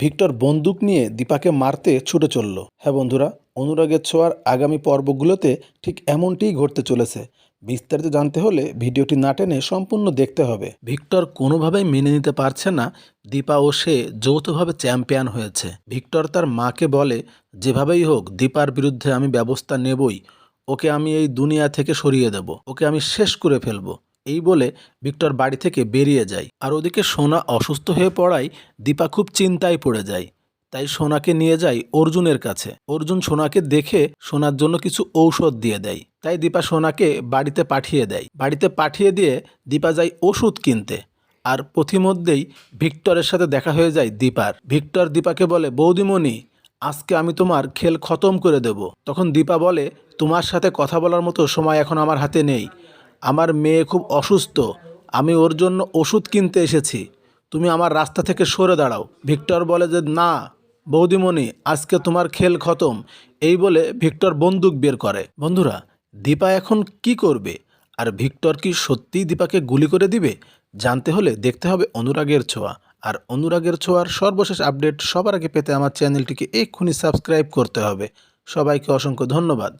Victor বন্দুক নিয়ে দীপাকে মারতে ছুটে চলল। হ্যাঁ বন্ধুরা, অনুরাগের ছোঁয়ার আগামী পর্বগুলোতে ঠিক এমনটিই ঘটতে চলেছে। বিস্তারিত জানতে হলে ভিডিওটি না টেনে সম্পূর্ণ দেখতে হবে। ভিক্টর কোনোভাবেই মেনে নিতে পারছে না, দীপা ও সে যৌথভাবে চ্যাম্পিয়ন হয়েছে। ভিক্টর তার মাকে বলে, যেভাবেই হোক, দীপার বিরুদ্ধে আমি ব্যবস্থা নেবই। ওকে আমি এই দুনিয়া থেকে সরিয়ে দেব। ওকে আমি শেষ করে ফেলব। এই বলে ভিক্টর বাড়ি থেকে বেরিয়ে যায়। আর ওদিকে সোনা অসুস্থ হয়ে পড়ায় দীপা খুব চিন্তায় পড়ে যায়। তাই সোনাকে নিয়ে যায় অর্জুনের কাছে। অর্জুন সোনাকে দেখে সোনার জন্য কিছু ঔষধ দিয়ে দেয়। তাই দীপা সোনাকে বাড়িতে পাঠিয়ে দেয়। বাড়িতে পাঠিয়ে দিয়ে দীপা যায় ওষুধ কিনতে। আর পথিমধ্যেই ভিক্টরের সাথে দেখা হয়ে যায় দীপার। ভিক্টর দীপাকে বলে, বৌদিমণি, আজকে আমি তোমার খেল খতম করে দেব। তখন দীপা বলে, তোমার সাথে কথা বলার মতো সময় এখন আমার হাতে নেই। আমার মেয়ে খুব অসুস্থ। আমি ওর জন্য ওষুধ কিনতে এসেছি। তুমি আমার রাস্তা থেকে সরে দাঁড়াও। ভিক্টর বলে যে, না, বৌদিমণি, আজকে তোমার খেল খতম। এই বলে ভিক্টর বন্দুক বের করে। বন্ধুরা, দীপা এখন কি করবে? আর ভিক্টর কি সত্যিই দীপাকে গুলি করে দিবে? জানতে হলে দেখতে হবে অনুরাগের ছোঁয়া। আর অনুরাগের ছোঁয়ার সর্বশেষ আপডেট সবার আগে পেতে আমার চ্যানেলটিকে এক্ষুনি সাবস্ক্রাইব করতে হবে। সবাইকে অসংখ্য ধন্যবাদ।